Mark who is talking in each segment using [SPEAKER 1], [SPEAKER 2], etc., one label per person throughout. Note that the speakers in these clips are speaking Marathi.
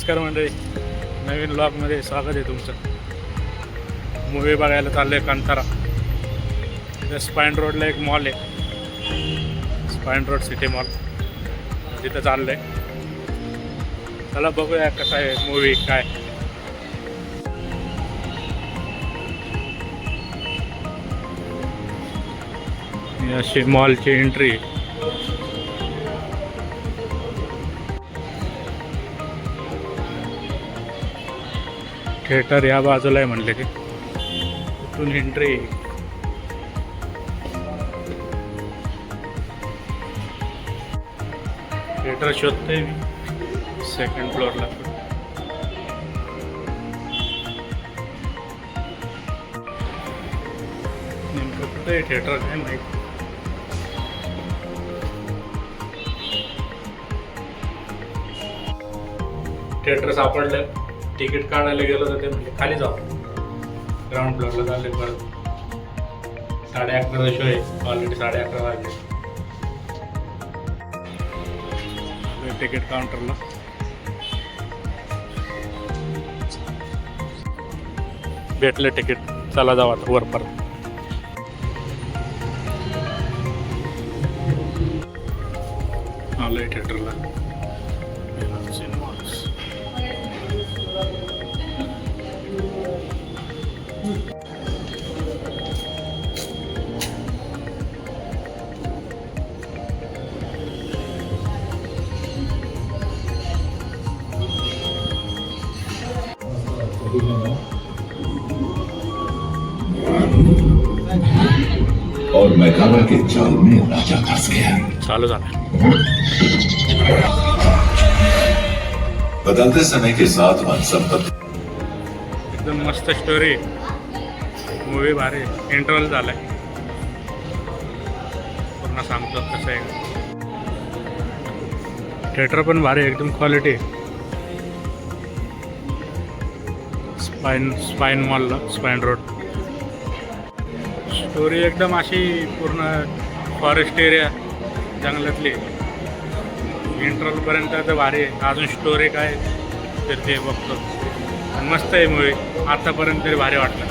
[SPEAKER 1] नमस्कार मंडळी. नवीन ब्लॉगमध्ये स्वागत आहे तुमचं. मूवी बघायला चाललं आहे कांतारा. इथं स्पाईन रोडला एक मॉल आहे. स्पाईन रोड सिटी मॉल तिथं चाललं आहे चला बघूया कसं आहे मूवी काय. अशी मॉलची एंट्री थिएटर या बाजूला आहे म्हणले ते. इथून एंट्री थिएटर शोधतोय मी. सेकंड फ्लोअरला नेमकं कुठं आहे थिएटर काय माहिती? थिएटर सापडलं. तिकीट काढायला गेलो तर ते म्हणजे खाली जाऊ. ग्राउंड फ्लोअरला चालले परत. साडे अकराचा शो आहे. ऑलरेडी साडे अकरा वाजले. तिकीट काउंटरला भेटलं तिकीट चला जाऊ आता वर परत. आलं थिएटरला
[SPEAKER 2] और मैकाना के जाल में राजा फंस गया।
[SPEAKER 1] चालू झालं
[SPEAKER 2] बदलते समय के साथ वन संपत्ति।
[SPEAKER 1] एकदम मस्त स्टोरी मूवी भारी। इंटरव्हल झालाय। पूर्ण सांगतो कसं आहे. थिएटर पण भारी आहे, एकदम क्वालिटी स्पाईन स्पाईन मॉलला स्पाईन रोड स्टोरी एकदम अशी पूर्ण फॉरेस्ट एरिया जंगलातली. इंटरव्हलपर्यंत तर भारी आहे. अजून स्टोरी काय तर ते बघतो. आणि मस्त आहे मूवी आतापर्यंत तरी भारी वाटलं.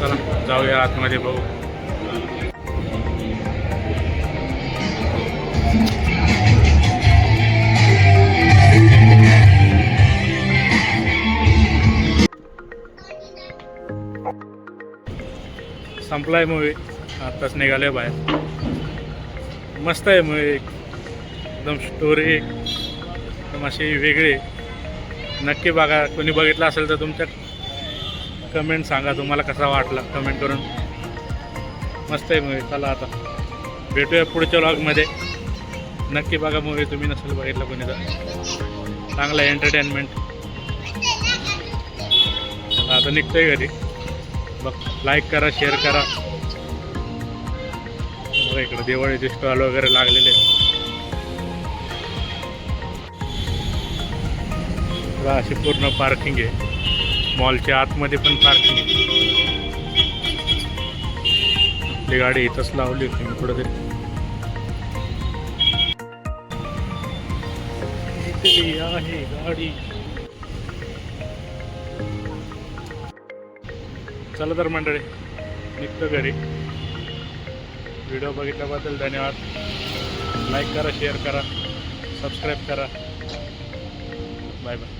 [SPEAKER 1] चला जाऊया आतमध्ये बघू. संपलाय मूवी आताच निघाले बाहेर. मस्त आहे मूवी एकदम स्टोरी एकदम अशी वेगळी. नक्की बघा. कोणी बघितलं असेल तर तुमच्या कमेंट सांगा. तुम्हाला कसा वाटला कमेंट करून. मस्त आहे मूवी चला आता. भेटूया पुढच्या व्लॉगमध्ये नक्की बघा मूवी तुम्ही नसेल बघितलं कोणी तर चांगलं एंटरटेनमेंट आता निघतोय घरी. बघ लाईक करा शेअर करा. बघा इकडं दिवाळीचे स्टॉल वगैरे लागलेले. बघा अशी पूर्ण पार्किंग आहे. मॉलच्या आतमध्ये पण पार्किंग आहे. आपली गाडी इथंच लावली होती मी कुठंतरी. आहे गाडी. चला तर मंडळी निघतो घरी. व्हिडिओ बघितल्याबद्दल धन्यवाद. लाईक करा शेअर करा सबस्क्राईब करा. Bye bye